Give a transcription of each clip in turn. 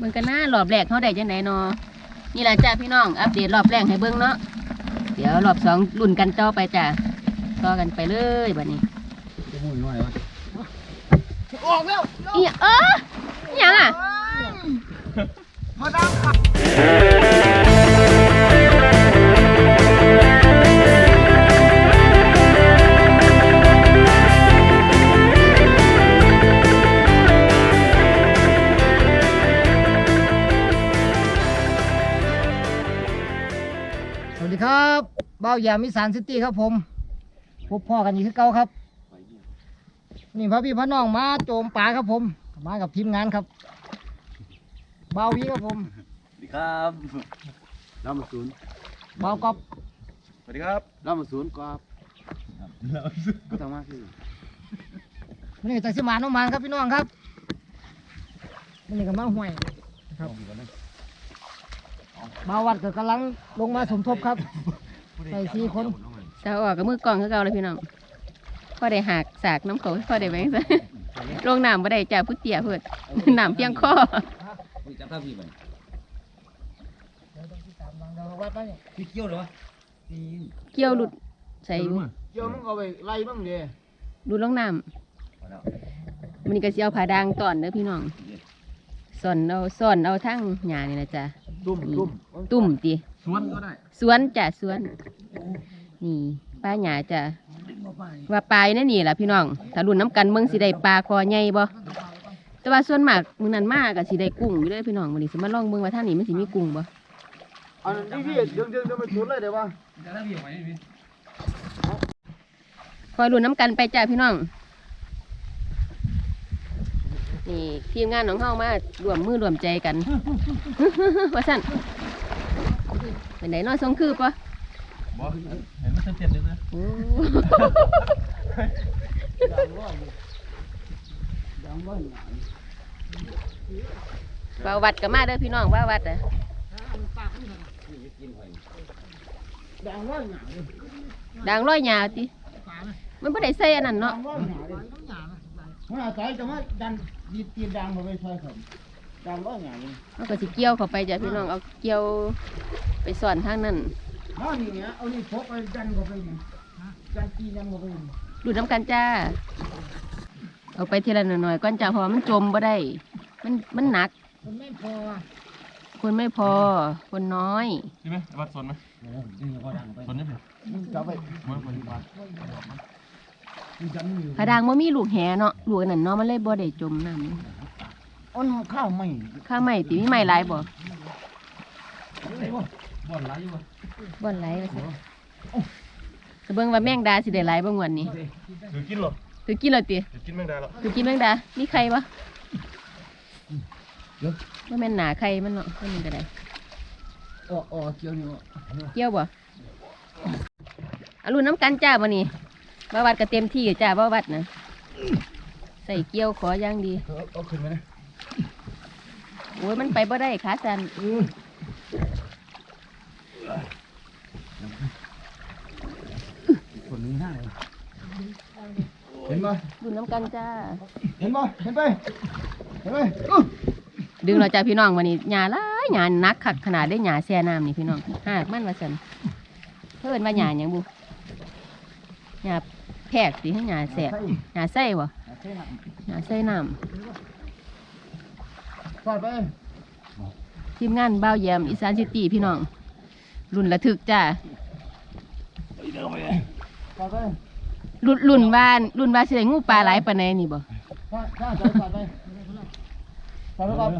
มันก็น่ารอบแรกเขาได้จังไดเนาะนี่แหละจ้าพี่น้องอัปเดตรอบแรกให้เบิ่งเนาะเดี๋ยวรอบสองรุ่นกันต่อไปจ้าต่อกันไปเลยบัดนี้จะพูดยังไงวะออกแล้วอีหยังเอออีหยังอะ มาดังขับ เบ้าหยามมิสานซิตี้ครับผมพบพ่อกันอีกคือเก่าครับ นี่พระพี่พระน้องมาโจมป่าครับผม มากับทีมงานครับเบาวีครับผมสวัสดีครับน้ำมาศูนย์เบากอบสวัสดีครับน้ำมาศูนย์กอบก็ต้องมาคือนี่จากสมานน้องมันครับพี่น้องครับนี่กำลังห่วยครับเบาวัดก็กำลังลงมาสมทบครับ ไปสี่คนจะออกกับมือกล้องคือเก่าเลยพี่น้องพอได้หักสากน้ำเขาพอได้แบงซะลงน้ำบ่ได้จ้าพุทเตียเพื่อนน้ำเพียงคอจับท่าพี่มันวัดไปเนี่ยพี่เกี่ยวเหรอเกี่ยวหลุดใส่อยู่เกี่ยวมึงเอาไปไล่บ้างเดียหลุดลงน้ำมันก็สิเอาผาดางตอนเด้อพี่น้องสอนเอาสอนเอาทั้งหญ้านี่นะจ้ะตุ่มตุ่มตุ่มติ สวนก็ได้สวนจ้ะสวน นี่ป้าหญ้าจ้ะว่าปลายนั่นนี่ล่ะพี่น้องถ้ารุ่นน้ำกันเมืองสิได้ปลาคอใหญ่บ่แต่ว่าส่วนมากมื้อนั้นมาก็สิได้กุ้งอยู่เด้อพี่น้องมื้อนี้สิมาลองเบิ่งว่าทางนี้มันสิมีกุ้งบ่อันนี้พี่เดี๋ยวเดี๋ยวเดี๋ยวไปชุดเลยเดี๋ยวว่าจับท่าพี่ไหมพี่คอยรุ่นน้ำกันไปจ้ะพี่น้องนี่ทีมงานของเฮามารวมมือรวมใจกันว่าสั่น เป็นไหนนอนทรงคือปะบอกเห็นมันเต็มเลยนะโอ้บ่าววัดก็มาเด้อพี่น้องบ่าววัดอะดังว่าหนาดังร้อยหยาติมันไม่ได้ใส่อันนั้นเนาะดังว่าหนาเลยมันอาศัยจะมาดันดีตีนดังมาไปช่วยผม ดังว่าหนาเลยเอาก็สิเกี่ยวเข้าไปจ้ะพี่น้องเอาเกี่ยวไปสอนทางนั้นเอานี่เนี่ยเอานี่พกไปดันเข้าไปนี่ดันตีนดันเข้าไปนี่ดูดน้ำกันจ้า เอาไปทีละหน่อยๆก่อนจ้าเพราะว่ามันจมบ่ได้ มันมันหนัก มันไม่พอคนไม่พอ คนน้อยใช่ไหมวัดสนไหมสนยังไงจับไปมันมันวัดจับมือผาดางบ่มีลูกแหเนาะลูกอันนั้นเนาะมันเลยบ่ได้จมน้ำ อ้นข้าวไม่ข้าไม่ติมีไม่หลายบ่บ่อนไรอยู่วะบ่อนหลายว่าซั่นจะเบิ่งว่าแมงดาสิได้หลายบ่งวันนี้ถือกินหรอคือกินแล้วติถือกินแมงดาหรอคือกินแมงดามีไข่บ่ว่าแม่นหนาไข่มันเนาะมันก็ได้อ๋ออ๋อเกี่ยวนี่เกี่ยวบ่อารุ่นน้ำกันจ้าบ่นี่บ่วัดก็เต็มที่จ้าบ่วัดนะใส่เกี่ยวขออย่างดี เอาขึ้นมานะ โอ้ยมันไปบ่ได้ขาสั่นคนนี้ห้าเห็นปะรุ่นน้ำกันจ้า เห็นปะเห็นไปเห็นไปดึงเราจ้าพี่น้องวันนี้หญ้าหลายหญ้านักคักขนาดได้หญ้าแช่น้ำนี่พี่น้องหากมันว่าซั่นเพิ่นว่าหญ้าหยังบุหญ้าแพรกสิหรือหญ้าแสกหญ้าไส้บ่หญ้าไส้น้ำ สอดไปทีมงานบ้าวแยมอีสานซิตี้พี่น้อง รุ่นระทึกจ้าสอดไปรุ่นรุ่นบ้านรุ่นบ้านสิได้งูปลาหลายปานใดนี่บ่ข้าข้าสอดสอดไปสอดไปก่อน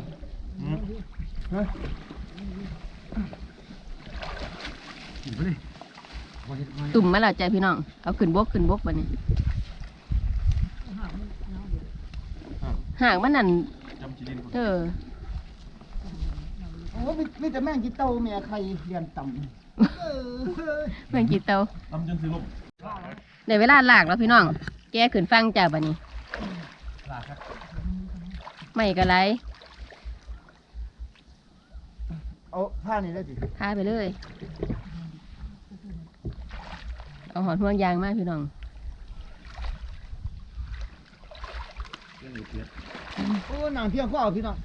ตุ่มมาแล้วจ้าพี่น้อง เอาขึ้นบกขึ้นบกบัดนี้หางมันนั่นจำจีดิน เออโอ้มีแต่แม่งกินเต้าเมียใครเรียนต่ำแม่งกี่เตาลำจนสิลบได้เวลาลากแล้วพี่น้อง แกขึ้นฟังจ้าบัดนี้ ลาครับไม่ก็ไรเอาผ้านี่ได้สิพาไปเลย เอาหอดห่วงยางมาพี่น้อง โอ้หนังเพียงก็เอาพี่น้อง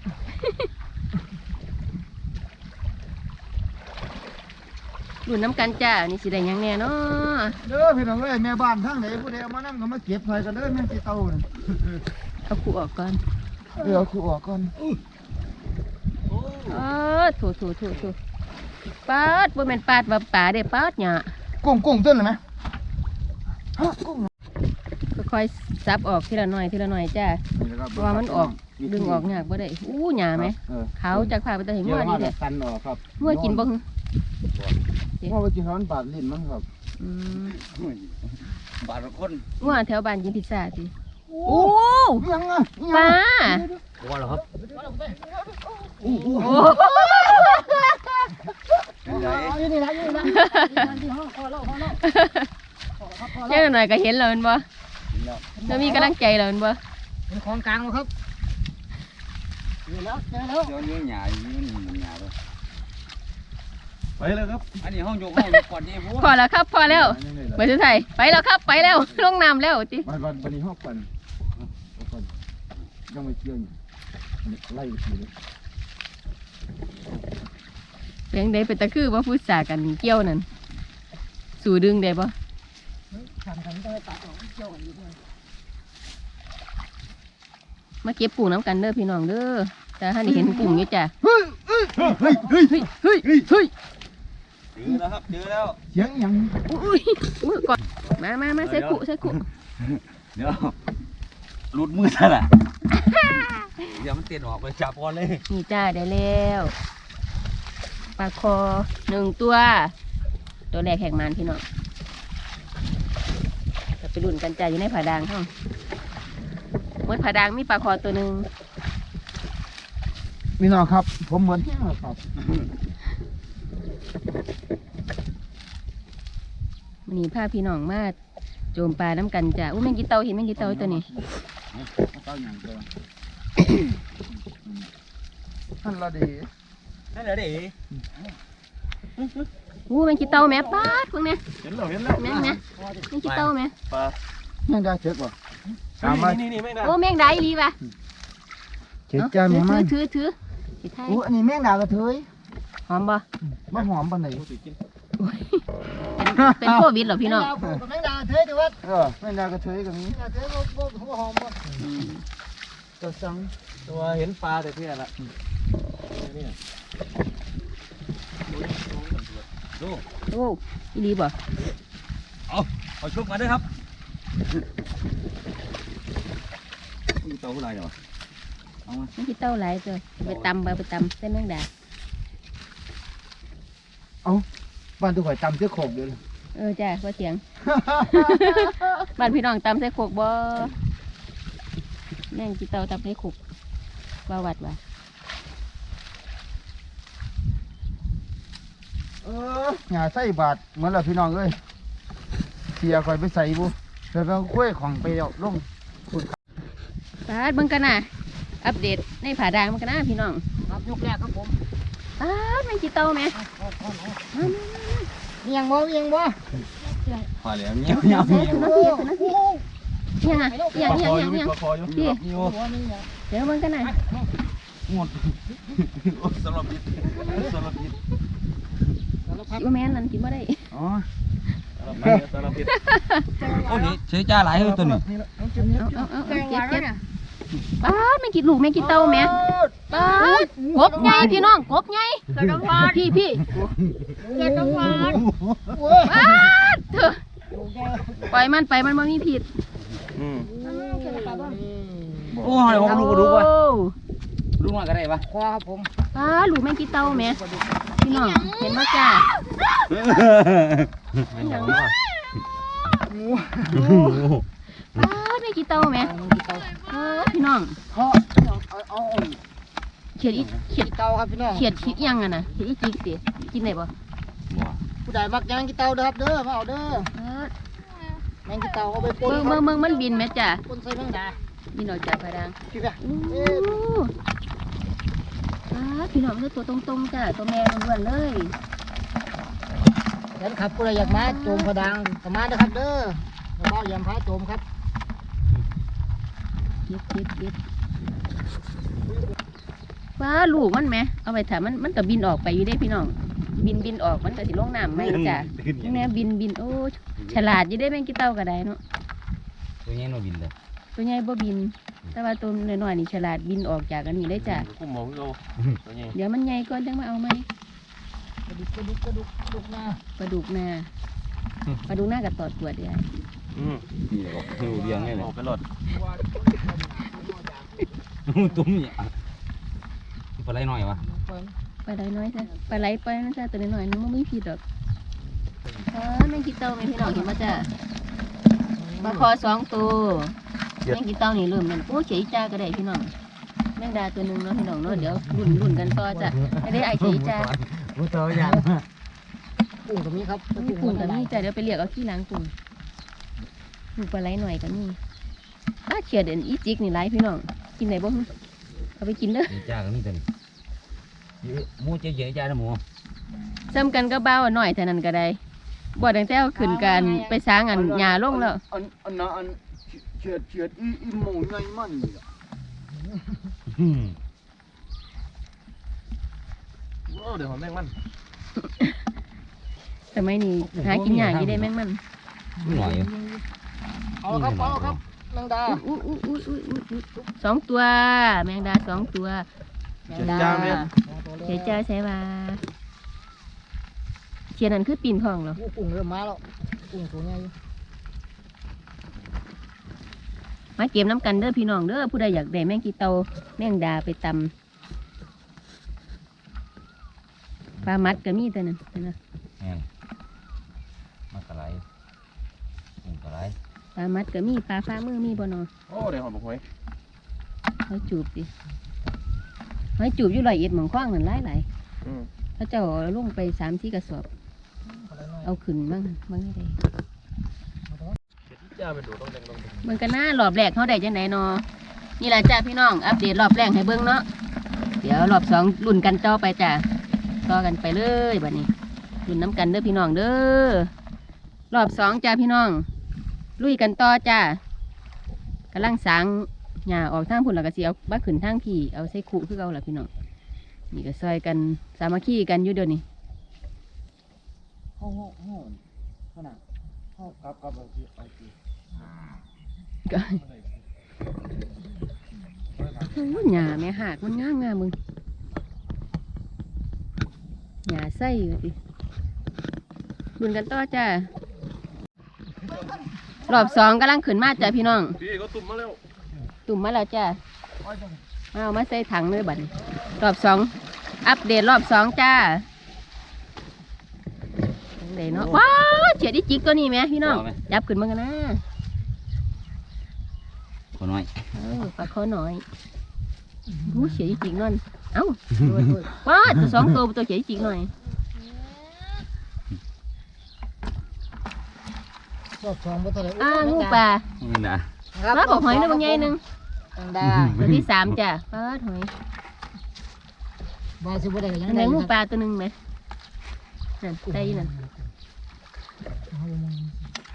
ดูน้ำกันจ้านี่สิได้หยังแน่เนาะเด้อพี่น้องเอ้ยแม่บ้านทั้งไหนผู้ใดเอามานั่งก็มาเก็บไฟกันเด้อแม่งสีเตาน่ะเอาขู่ออกก่อนเดี๋ยวคือออกก่อนเออโถูถูถูถูปาดบ่แม่นปาดแบบป่าเด้ปาดหยากุ้งกุ้งต้นเลยไหมฮะกุ้ง ค่อย ซับออกทีละหน่อยทีละหน่อยจ้าเพราะว่ามันออกดึงออกยากบ่ได้อู้หยาไหมเออขาวจากผ้าไปตะเห็นเยงัวอะนี่มากแหละตันออกครับงัวกินบ่หึงัวไปกินร้อนบาดลิ้นมั้งครับอืมบาดคนงัวแถวบ้านกินพิซซ่าติโอ้ยังอะปลาว่าเหรอครับโอ้เป็นไงเอาอยู่นี่นะอยู่นี่นะที่ห้องคอเล่าคอเล่ายังหน่อยก็เห็นแล้วแมันบ่ แล้วมีกำลังใจแล้วแมันบ่เป็นของกลางแล้วครับเจอแล้วเจอแล้วเดี๋ยวนี้หยาอยู่นี่มันหยาเลยไปเลยครับ อันนี้ห้องยกห้องยกก่อนนี่พูดพอแล้วครับพอแล้วไปสุดท้ายไปแล้วครับไปแล้วลงน้ำแล้วติวันวันวันนี้ห้องปั่นเอาก่อนยังไม่เชื่ออยู่ไล่ไปทีเลยเพียงใดเป็นตะคือว่าพูดสากันเกี่ยวนั่นสู่ดึงได้บ่ ทำกันก็ตัดออกเกี่ยวกันอยู่ด้วยมาเก็บปูน้ำกันเด้อพี่น้องเด้อแต่ถ้านี่เห็นกุ้งอยู่จ้ะเฮ้ยเฮ้ยเฮ้ยเฮ้ยเฮ้ยเฮ้ยเฮ้ยเฮ้ยเจอแล้วครับเจอแล้วเสียงยังอุ้ยมือก่อนมามามาใส่กุใส่กุเดี๋ยวหลุดมือซะละเดี๋ยวมันเตียนออกไปจับก่อนเลยนี่จ้าได้แล้วปลาคอหนึ่งตัว ตัวแรกแข่งมันพี่น้อง จะไปดุนกันจ้าอยู่ในผาดางห้องเมื่อผาดางมีปลาคอตัวหนึ่งพี่น้องครับ ผมเหมือนแห้งแล้วครับมันนี่พาพี่น้องมาโจมปลาน้ำกันจ้าอู้แมงกีเตาเห็นแมงกีเตาตัวนี้เต้าอย่างเดียวท่านละดีนั่นแหละดิ อู้แมงกีเตาแม่ปาดพวกเนี้ยเห็นแล้วเห็นแล้วแม่งนะแมงกีเตาแม่ยังได้เช็ดป่ะตามมานี่นี่ไม่ได้โอ้แมงได้ลีป่ะเช็ดจ้าแม่มันถือถือถือถือไทยอู้อันนี้แมงดากระเทยหอมบ่มาหอมปานไหนเป็นโควิดเหรอพี่น้องแมงดาปูกับแมงดาเทยแต่ว่าเออแมงดากระเทยก็มีแมงดาเทยบ่บ่หัวหอมบ่ตัวสังตัวเห็นปลาแต่เพื่อนละ ดูโอ้อีลีบ่เอาชุบมาด้วยครับนี่เต่าอะไรเหรอเอามาแมงกีเตาหลายตัวไปตำไปไปตำใส่แมงดาบ้านตัวข่อยตำเสื้อโขกเดียวเลยเออจ้าพ่อเสียง บ้านพี่น้องตำใส่โขกบ่แมงกีเตาตำใส่โขกว่าวัดว่า เออหญ้าใส่บาทเหมือนเราพี่น้องเอ้ยเสียข่อยไปใส่บุเดี๋ยวเราคุยของไปแล้วลงปาดเบิ่งกันน่ะอัปเดตในผาดางมันกันนะพี่น้องครับยกแรกครับผมปาดแมงกีเตาแม่มียังบ่มียังบ่พอแล้วเงี้ยเงี้ยใส่เงี้ยตัวนั้นพี่ตัวนั้นพี่ยังอะยังยังยังยังพี่โยบ่มียังเดี๋ยวเบิ่งกันน่ะงดสลบยิดสลบยิดสารพัด บ่แม่นนั่นกินบ่ได้อ๋อสลบยิดโอ้ยเสียจ้าหลายเลยตัวนี้เอาเอาเอาเอาเก็บเก็บป้าดไม่กินลูกไม่กินเต้าแม่ป้าดกบไงพี่น้องกบไงพี่พี่เกิดจังหวะโอ้ยป้าดเถอะปล่อยมันไปมันไม่มีผิดโอ้ยผมดูดูว่ะดูมาก็ได้ปะคอครับผมป้าดลูกไม่กินเต้าแม่ พี่น้องเห็นมาจ้าป้าดไม่กินเต้าแม่เออพี่น้องเพราะเอาเอาเขียดอีเขียดเตาครับพี่น้องเขียดคิดยังอะนะเขียดอีจิกสิกินได้ปะผู้ใดมักยังกินเตาเด้อครับเด้อมาเอาเด้อเออแมงกินเตาเอาไปป่นเบิ่งเบิ่งเบิ่งมันบินแม่จ้าป่นใส่แมงดาบินออกจากพะดังพี่ป่ะอู้ป้าด พี่น้องมันตัวตรงๆจ้ะตัวแม่ล้วนๆเลยเดี๋ยวครับผู้ใดอยากมาโจมพะดังก็มาเด้อครับเด้อเราเบ้าเยี่ยมพาโจมครับเก็บเก็บเก็บป้าลูกมันไหมเอาไปถามมันมันก็บินออกไปอยู่ได้พี่น้อง บินบินออกมันก็สิลงน้ำไหมจ้ะนี่แน่บินบินโอ้ฉลาดอยี่ได้แม่งกี่เต้าก็ได้เนาะตัวนี้โนบินเลยตัวใหญ่บ่บิน แต่ว่าตัวน้อยๆนี่ฉลาดบินออกจากอันนี้ได้จ้ะกุ้งหมองเราตัวใหญ่เดี๋ยวมันใหญ่ก่อนจังมาเอาไหมกระดุกกระดุกกระดุกกระดุกหน้าปลาดุกนาปลาดุกนากับตอดกวดเดียวอืมนี่บอกคือเลี้ยงไงเลยออกไปหลดตุ้มเนี่ยปลาไหลหน่อยวะปลาไหลน้อยจ้ะปลาไหลปลานั่นจ้ะตัวน้อยๆมันไม่ผิดหรอกเออแม่งกี่เต้าแม่งพี่น้องเห็นมาจ้ะปลาคอสองตัว แม่งกี่เต้านี่เริ่มนั่นโอ้เฉยจ้าก็ได้พี่น้องแม่งดาตัวหนึงเนาะพี่น้องเนาะเดี๋ยวรุ่นรุ่นกันต่อจ้ะไม่ได้ไอ้เฉยจ้าบ่เตอยังกุ้งตรงนี้ครับมีกุ้งกับนี่จ้ะเดี๋ยวไปเรียกเอาขี้ล้างกุ้งลูกปลาไหลหน่อยกับนี่ป้าเขียดเด่นอีจิกนี่ไรพี่น้องกินไหนบ่เอาไปกินเด้อเดี๋ยวจ้าก็มีตัวนี้หมูเจ๊ๆจ้านะหมูซ้ำกันก็เบ้าหน่อยเท่านั้นก็ได้บ่ตั้งแต่เอาขึ้นกันไปสร้างอันหญ้าลงแล้วอันอันน่ะอัน เฉียดเฉียดอีอีหมูใหญ่มันนี่ล่ะโอ้เดี๋ยวผมแม่งมันสมัยนี้หากินยากอยู่ได้แม่งมันหน่อยเอาครับเอาครับแมงดาอุ้ยอุ้ยอุ้ยอุ้ยอุ้ยอุ้ยสองตัว แมงดาสองตัวแมงดาเสียใจใช่ป่ะเชียร์นั่นคือปีนทองเหรอ กุ้งเริ่มมาแล้ว กุ้งตัวใหญ่ มาเก็บน้ำกันเด้อพี่น้องเด้อผู้ใดอยากได้แมงกีเตาแมงดาไปตำปลามัดก็มีแต่นั่นนะแม่นมากระไรกุ้งกระไรปลามัดก็มีปลาฟ้ามือมีบ่เนอโอ้เดี๋ยวผมบอกไว้หอยจูบดิหอยจูบอยู่ลอยเอ็ดหมองคว้างนั่นหลายหลายอืมๆเขาเจ้าเอาลงไปสามที่กระสอบอะไรน้อยเอาขึ้นบ้างบ้างให้ได้เดี๋ยวที่ จ้าไปดูต้องแดงต้องเบิ่งกันหน้ารอบแรกเขาได้จังไหนเนาะนี่แหละจ้าพี่น้องอัปเดตรอบแรกให้เบิ่งเนาะเดี๋ยวรอบสองรุ่นกันต่อไปจ้าต่อกันไปเลยบัดนี้รุ่นน้ำกันเด้อพี่น้องเด้อรอบสองจ้าพี่น้อง ลุยกันต่อจ้ากำลังสางหญ้าออกทางพุ่นแล้วก็สิเอาบ้าขึ้นทางพี่เอาใส่ขู่คือเอาล่ะพี่น้องนี่ก็ซอยกันสามัคคีกันอยู่เดี๋ยวนี้เฮาเฮาเฮาขนาดเฮากลับกลับเอาสิเอาสิ ก็โอ้ยหญ้าแม่หากมันงามงามมึงหญ้าไส้ว่าติบุญกันต่อจ้ารอบสองกำลังขึ้นมาจ้ะพี่น้อง พี่ก็ตุ่มมาแล้ว ตุ่มมาแล้วจ้ะเอามาใส่ถังเลยบัดนี้รอบสองอัปเดตรอบสองจ้าจังไดเนาะว้าวเฉียดอีจิกตัวนี้ไหมพี่น้องเอาไหมจับขึ้นมากันนะ คนน้อยเออปลาคอหน่อยหูเฉียดอีจิกนั่นเอ้าว้าตัวสองตัวตัวเฉียดอีจิกหน่อยรอบสองบ่เท่าไหร่อ้างูปลานี่นะครับมาบอกหอยหนึงบางใหญ่หนึงแมงดาตัวที่สามจ้ะปลาหอยบาสิบ่ได้ก็ยัอังนไหนได้งูครับปลาตัวหนึงไหมนั่นได้นั่นเอาลงมา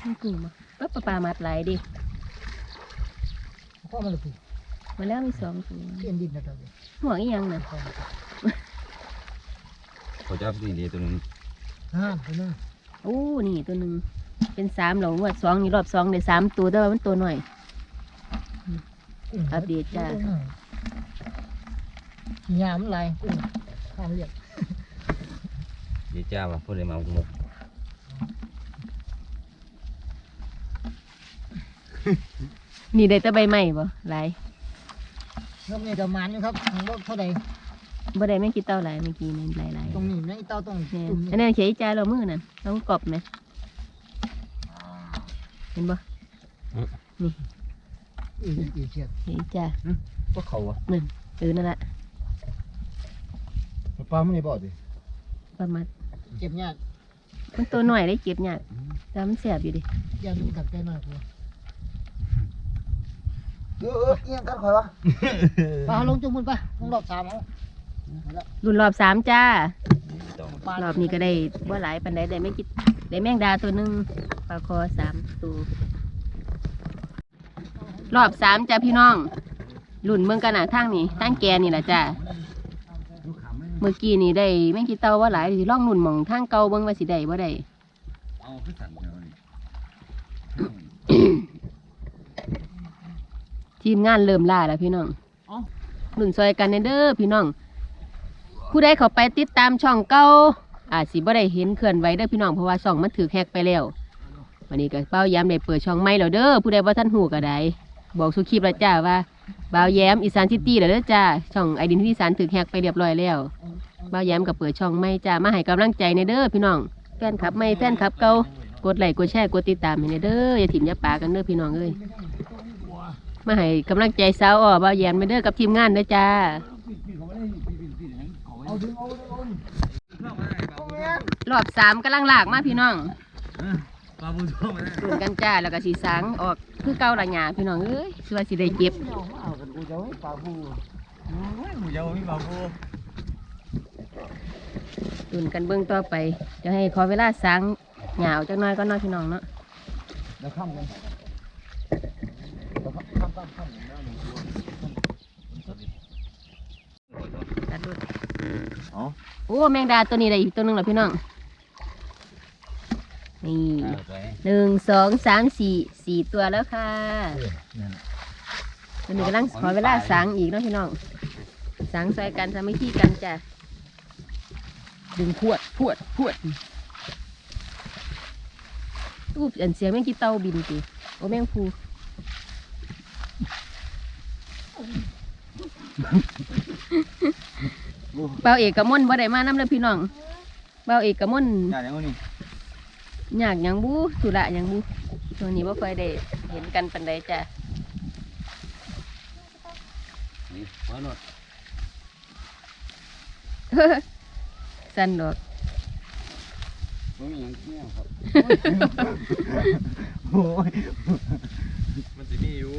มันกุ้งมาปั๊บปลาปลามัดไหลายดิ ข้อมันเลยพี่มาแล้วมีสองตัวเอ็นดินนะครับหัวอีหยังน่ะเขาจะเอาตัวนี้เดียวตัวนึงห้าไปเลยโอ้นี่ตัวหนึ่งเป็นสามเหรองวดสองนี่รอบสองได้สามตัวแต่ว่ามันตัวหน่อยอัปเดตจ้าขี้ยามนลายกุ้งข้ามเรียกเดี๋ยวจ้าว่าเพื่อนเลยมาหมก นี่ได้แต่ใบไม้บ่หลายเริ่มนี่จะมันอยู่ครับของบ่เท่าใดบ่ได้แม่งกี่เต้าหลายเมื่อกี้นี่หลายหลายตรงนี้นะไอ้เต้าตรงเนี่ยตุ่มอันนั้นเขียนใจเรามือนั่นต้องกรอบไหมเห็นบ่อีกอีกเชียดเขียนจ้าก็เขาอะเออนั่นแหละปลามันนี่บ่ดิประมาณเก็บยากมันตัวหน่อยได้เก็บยากแต่มันแสบอยู่ดิยามมันกัดใจมากเลย เออเออเอียงกันข่อยวะปลาลงจุ่มมันปะลงรอบสามเอารุ่นรอบสามจ้าต่อปลารอบนี้ก็ได้บ่หลายปานใดได้ไม่กี่ได้แมงดาตัวหนึ่งปลาคอสามตัวรอบสามจ้าพี่น้องรุ่นเมืองกันหนาทางนี่ทางแกนี่แหละจ้าลูกขำไม่เมื่อกี้นี่ได้แม่งกี่เตาว่าหลายสิลองนุ่นหมองทางเก่าเบิ่งว่าสิได้บ่ได้เอาขึ้นสั่นเดียวนี่ ทีมงานเริ่มล่าแล้วพี่น้องนุ่นซอยกันเด้อพี่น้อง ผู้ใดเข้าไปติดตามช่องเก่าอาจสิบ่ได้เห็นเคลื่อนไหวเด้อพี่น้องเพราะว่าช่องมันถูกแฮกไปแล้ววันนี้ก็เป้าแย้มได้เปิดช่องใหม่แล้วเด้อผู้ใดบ่ทันฮู้ก็ได้บอกสุคลิปแล้วจ้าว่าบ่าวแย้มอีสานซิตี้แล้วเด้อจ้าช่องไอดินที่อีสานถูกแฮกไปเรียบร้อยแล้วบ่าวแย้มกับเปิดช่องใหม่จ้ามาให้กำลังใจในเด้อพี่น้องแฟนคลับใหม่แฟนคลับเก่ากดไลค์กดแชร์กดติดตามให้ในเด้ออย่าถิ่มอย่าปากันเด้อพี่น้องเอ้ย มาให้กำลังใจสาวอ้อบ่าวแย้มไปเด้อกับทีมงานเด้อจ้าเอาดึงเอาดึงเอารอบสามกำลังลากมาพี่น้องปลาบูช่วงมาได้ดุนกันจ้าแล้วก็สีสังออกคือเก่าละหยาพี่น้องเอ้ยสิว่าสิได้เก็บเอาเอากันกูจะให้ปลาบูหมูยาวมีปลาบูดุนกันเบิ่งต่อไปจะให้ขอเวลาสังหยาออกจักหน้อยก็น้อยพี่น้องเนาะเดี๋ยวข้ามกัน ตัดดุดอ๋อโอ้แมงดาตัวนี้ได้อีกตัวหนึงแล้วพี่น้อง นี่ไปหนึ่งสองสามสี่สี่ตัวแล้วค่ะตัวนี้กำลังขอเวลาสังอีกเนาะพี่น้องสังใส่กันสามัคคีกันจ้ะดึงพวดพวดพวดรูปอันเสียงแมงกีเต้าบินสิโอ้แมงภู เบาเอกกะม่นบ่ได้มานำเลยพี่น้องเบาเอกกะม่นอย่าอย่างนี้อยากหยังบูสุระหยังบูช่วงนี้บ่ค่อยได้เห็นกันปันใดจ้ะนี่มาหนดสั่นดอกไม่มีอย่างนี้ครับโอ้ยมันสิมีอยู่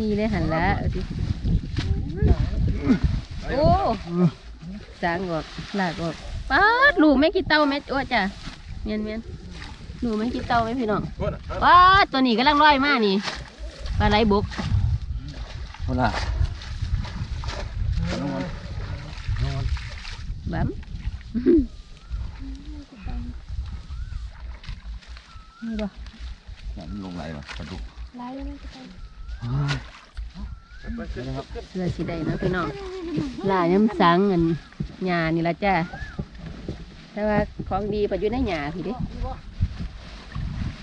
มีเลยหันละเอาสิโอ้สางออกลากออกป๊าดลูกแม่กี่เต้าแม่โอ้จ้ะเมียนเมียนลูกแม่กี่เต้าไหมพี่น้องโคตรป๊าดตัวนี้กำลังลอยมานี่ปลาไหลบกคนละบั๊มนี่บ่อย่ามันลงไหลหรอกปลาดุก เพื่อสิได้เนาะพี่น้องลาย้ำสังเงินหญ้านี่ละจ้ะแต่ว่าของดีปัจจุบันในหญ้าพี่ดิ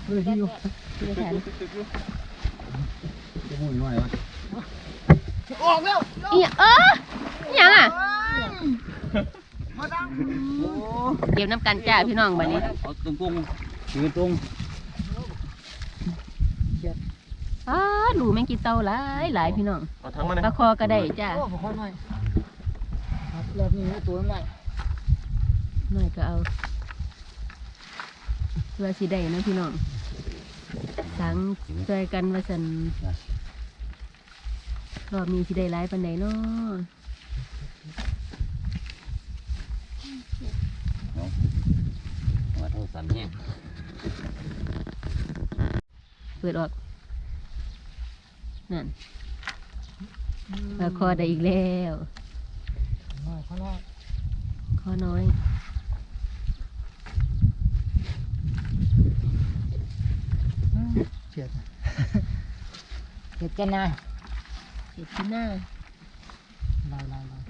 เฮ้ยที่อยู่พี่ได้ทนจะพูดว่าไงวะออกแล้วอีเออยังอะเก็บน้ำกันจ้าพี่น้องบัดนี้เอาตรงตรงถือตรง อ้าดูแมงกีเต้าหลายหลายพี่น้องเอาทั้งมันนะปลาคอก็ได้จ้าโอ้ขอหน่อยครับรอบนี้ตัวใหม่หน่อยก็เอาเพื่อสิได้เนาะพี่น้องสังช่วยกันว่าสันรอบนี้สิได้หลายปันใดเนาะมาเท่าสันแห้งเปิดออก นั่นปลาคอได้อีกแล้วหน่อยขอหน่อยคอน้อยเฉียดเฉียดกันนะเห็ดที่หน้าลายลายลาย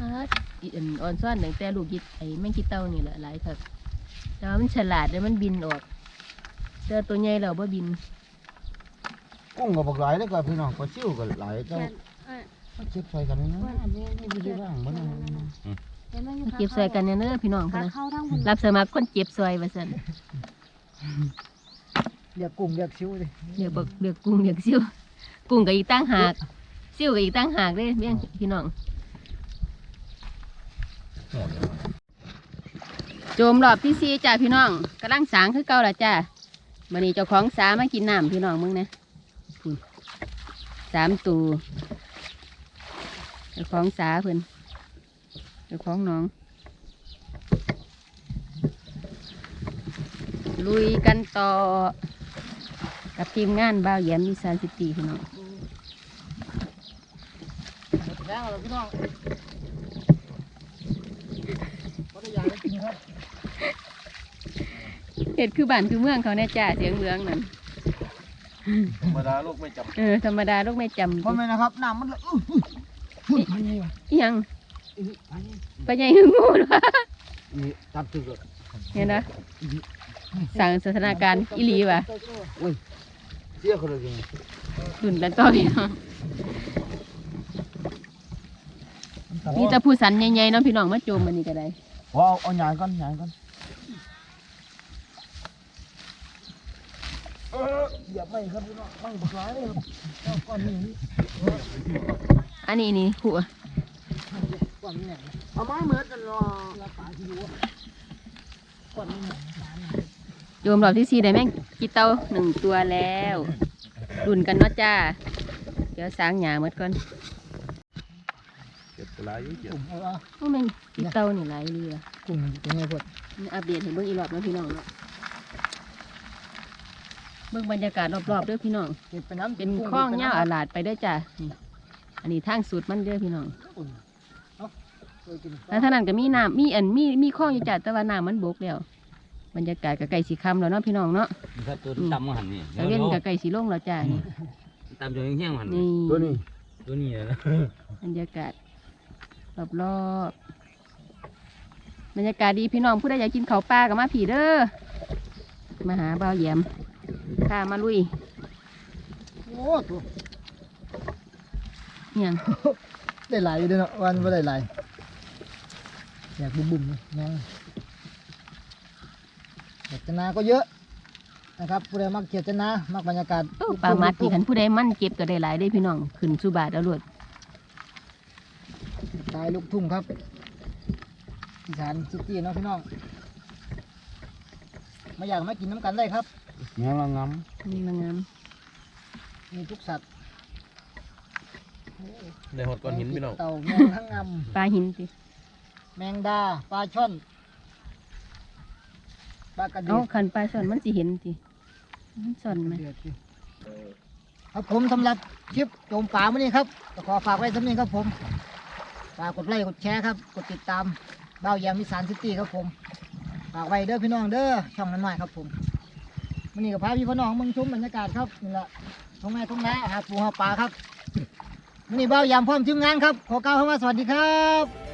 อาอีอันอ่อนซ่อนตั้งแต่ลูกยิดไอ้แม่งกีเต้านี่แหละหลายครับแต่ว่ามันฉลาดแล้วมันบินออก เจอตัวใหญ่เราบ่บิน กุ้งกับบักหลายแล้วก็พี่น้องปลาซิ่วกับหลายเจ้าเช็ดไฟกันนะไม่ได้ร่างมันเก็บซอยกันเนี่ยเด้อพี่น้องพุ่นนะรับสมัครคนเจ็บซอยว่าซั่นเรียกกุ้งเรียกซิ่วดิเรียกบักเรียกกุ้งเรียกซิ่วกุ้งก็อีกตั้งหากซิ่วก็อีกตั้งหากเด้เบี้ยงพี่น้อง โจมรอบที่สี่จ้าพี่น้องกำลังสางคือเก่าละจ้า วันนี้เจ้าของสามากินน้ำพี่น้องมึงนะสามตัวเจ้าของสาเพิ่นเจ้าของน้อง ลุยกันต่อ กับทีมงานบ่าวแย้มมิสานซิตีพี่น้องแล้วพี่น้องก็ได้ยากินครับ เห็ดคือบ้านคือเมืองเขาแน่จ้าเสียงเมืองนั่นธรรมดาโลกไม่จำเออธรรมดาลูกไม่จำพ่อแม่นะครับน้ำมันละอื้ออื้ออื้อพันนี่ว่ะอิหยังอื้อพันนี่ไปใหญ่คืองูเหรอนี่ตัดตึกอะเห็นนะสั่งสถานการณ์อีหลีว่ะเสียเขาเลยจริงดุนแล้วต่อพี่น้องมีแต่ผู้สันใหญ่ๆเนาะพี่น้องมาโจมมันนี่ก็ได้พอเอาเอาหยางก่อนหยางก่อน อออย่าไปครับพี่น้องตั้งบักหลายเลยครับเอาก้อนนี้อันนี้นี่ผัวก่อนนี้เนี่ยเอาไม้เหมือนกันรอเราปลาที่อยู่ก่อนนี้เนี่ยโจมรอบที่สี่ได้แม่งกีเต้าหนึ่งตัวแล้วดุนกันเนาะจ้า เดี๋ยวสางหยาหมดก่อนเจ็บปลาอยู่เจ็บกลุ่มเอาละโอ้แม่งกีเต้านี่หลายเรือกลุ่มเป็นไงพวกนี่อัปเดตให้เบิ่งอีกรอบเนาะพี่น้องเนาะ เบิ่งบรรยากาศรอบๆเด้อพี่น้อง เก็บไปน้ำเป็นคลองเงาอาลาดไปเด้อจ้านี่อันนี้ทางสุดมันเด้อพี่น้องเคยกินแล้วท่านั้นก็มีน้ำมีอันมีมีคลองอยู่จ้ะแต่ว่าน้ำมันบกแล้วบรรยากาศก็ใกล้สีคำแล้วเนาะพี่น้องเนาะถ้าตัวที่ต่ำมาหันนี่ตะเว้นก็ใกล้สีลงแล้วจ้านี่ต่ำจนแห้งๆหันนี่นี่ตัวนี้ตัวนี้นะบรรยากาศรอบรอบๆบรรยากาศดีพี่น้องผู้ใดอยากกินข้าวปลาก็มาผีเด้อมาหาเบาวแหยม ข้ามาลุยโอ้ตัวเนี่ยงได้หลายอยู่เด้วยเนาะวันไม่ได้หลายอยากบุ่มๆนะยังอยากจะนาก็เยอะนะครับผู้ใดมักเขียดจะนามักบรรยากาศโอ้ปลามัดที่ขันผู้ใดมั่นเก็บก็ได้หลายได้อพี่น้องขึ้นสุบาทเอาลวดตายลูกทุ่งครับอีสานซิตี้เนาะพี่น้องมาอยากมากินน้ำกันได้ครับ แง่ละงนี่มางามมีทุกสัตว์ในหอดก้อนหินพี่น้องเต่าแมงทั้งงปลาหินสิำแมงดาปลาช่อนปลากระเดีเอายดขันปลาส่วนมันสิเห็นสิมันส่วนไหมเดือดสิครับผมสำหรับคลิปโจมป่ามื่อนี้ครับก็ขอฝากไว้สำนี้ครับผมฝากกดไลค์กดแชร์ครับ กดติดตามเบ้าแยมมิสานซิตี้ครับผมฝากไว้เด้อพี่น้องเด้อช่องน้อยๆครับผม มันนี่กับพาพี่พ่อน้องมึงชมบรรยากาศครับนี่แหละท้องแม่ท้องแม่หาปูหาปลาครับมันนี่เบ้ายามพร้อมทีมงานครับขอกล่าวคำว่าสวัสดีครับ